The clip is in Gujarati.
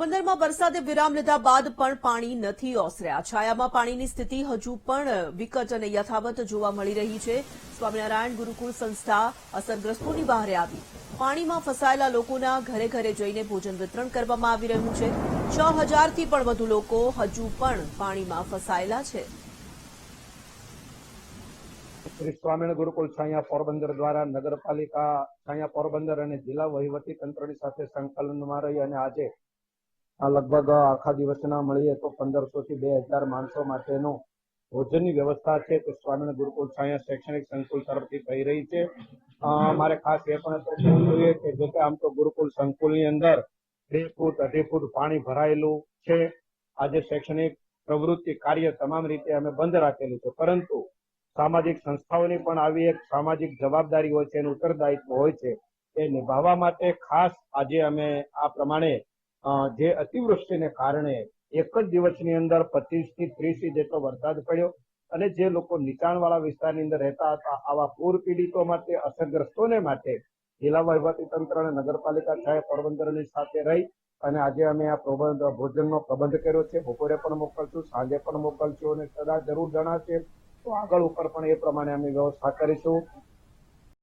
પંદરમાં વરસાદે વિરામ લીધા બાદ પણ પાણી નથી ઓસર્યા. છાયામાં પાણીની સ્થિતિ હજુ પણ વિકટ અને યથાવત જોવા મળી રહી છે. સ્વામિનારાયણ ગુરુકુળ સંસ્થા અસરગ્રસ્તોની બહાર આવી. પાણીમાં ફસાયેલા લોકોના ઘરે ઘરે જઈને ભોજન વિતરણ કરવામાં આવી રહ્યું છે. છ હજારથી પણ વધુ લોકો હજુ પણ પાણીમાં ફસાયેલા છે. શ્રી સ્વામિનારાયણ ગુરુકુળ છાયા પોરબંદર દ્વારા નગરપાલિકા છાયા પોરબંદર અને જિલ્લા વહીવટી તંત્રની સાથે સંકલનમાં રહી અને આજે આ લગભગ આખા દિવસના મળીએ તો પંદરસો થી બે હજાર માણસો માટેનો ભોજનની વ્યવસ્થા છે તે સ્વામિનારાયણ ગુરુકુળ છાયા શૈક્ષણિક સંકુલ તરફથી થઈ રહી છે. મારે ખાસ એ પણ જોઈએ કે જો કે આમ તો ગુરુકુલ સંકુલની અંદર બે ફૂટ, અઢી ફૂટ પાણી ભરાયેલું છે. આજે શૈક્ષણિક પ્રવૃત્તિ કાર્ય તમામ રીતે અમે બંધ રાખેલું છે. પરંતુ સામાજિક સંસ્થાઓની પણ આવી એક સામાજિક જવાબદારી હોય છે, એનું ઉત્તરદાયિત્વ હોય છે, એ નિભાવવા માટે ખાસ આજે અમે આ પ્રમાણે જે અતિવૃષ્ટિને કારણે એક જ દિવસની અંદર પચીસથી ત્રીસ જેટલો વરસાદ પડ્યો અને જે લોકો નીચાણવાળા વિસ્તારની અંદર રહેતા હતા, આવા પૂર પીડિતો માટે, અસરગ્રસ્તોને માટે જિલ્લા વહીવટી તંત્ર અને નગરપાલિકા સાહેબ પોરબંદરની સાથે રહી અને આજે અમે આ પ્રબંધ, ભોજનનો પ્રબંધ કર્યો છે. બપોરે પણ મોકલશું, સાંજે પણ મોકલશું અને સદા જરૂર જણાશે. તો આગળ ઉપર પણ એ પ્રમાણે અમે વ્યવસ્થા કરીશું.